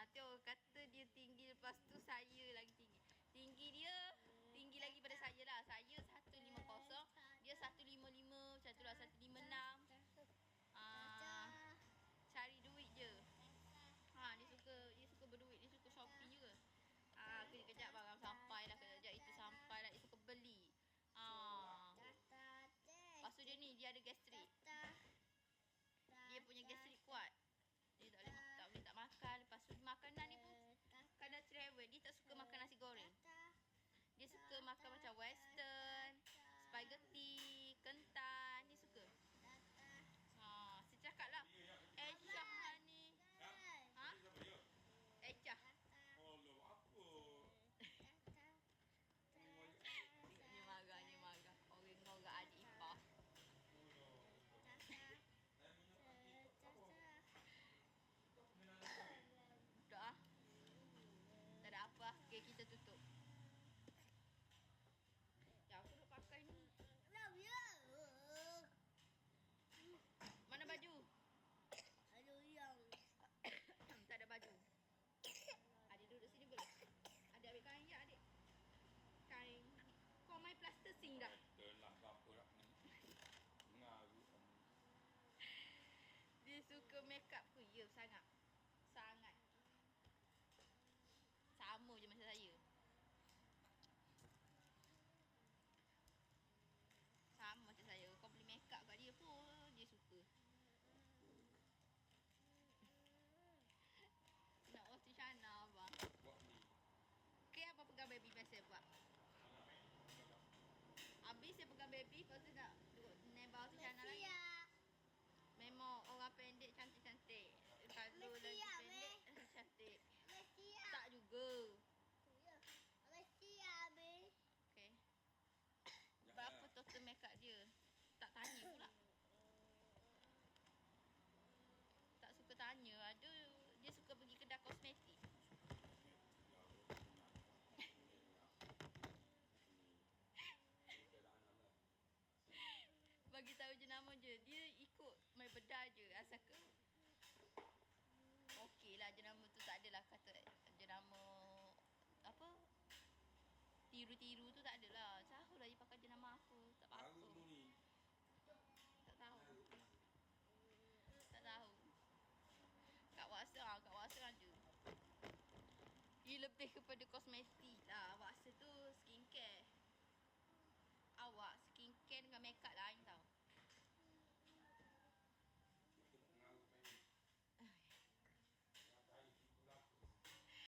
nanti orang kata dia tinggi lepas tu saya lagi tinggi. Tinggi dia tinggi lagi pada saya lah. Saya 150, dia 155 macam tu lah 156. Ah, cari duit je. Ha, dia suka dia suka berduit, dia suka shopping juga. Ah, kejap-kejap barang sampai lah, kejap itu sampai lah, dia suka beli. Ah. Tu dia ni, dia ada gastrik. Dia punya gastrik kuat. Dia tak boleh, tak boleh tak makan. Lepas tu makanan ni pun kadang travel, dia tak suka makan nasi goreng. Dia suka makan macam western, spaghetti, kentan, dia suka. Ha, saya cakap lah. Echah ni. Ha? Echah. Allah, apa? Ni marah, ni marah. Orang-orang adik ipar. Dah ah. Tak ada apa. Okay, kita tutup. Ya, aku nak pakai ni. Mana baju? tak ada baju. Adik duduk sini boleh? Adik ambil kain je, adik. Kain. Kau main plaster sing dah. Itulah apa nak ni. Mengaru kamu. Dia suka make up ku. Ya, sangat. Sangat. Sama je macam saya. Sama macam saya. Kau beli make up kat dia pun dia suka. Nak waktu Shana abang. Buat ni. Okay, apa pegang baby biasa buat? Habis saya pegang baby, lepas tu nak duduk nebal tu Shana lagi. Memang orang pendek cantik-cantik. Kalau Mesti lagi ya, pendek cantik. Tak juga. Okay. Berapa total makeup dia? Tak tanya pula. Tak suka tanya. Ada dia suka pergi kedai kosmetik. Bagi tahu je. Dia ikut main bedah je asalkan Okey lah jenama tu tak adalah kata jenama apa tiru-tiru tu tak adalah. Jauh lah dia pakai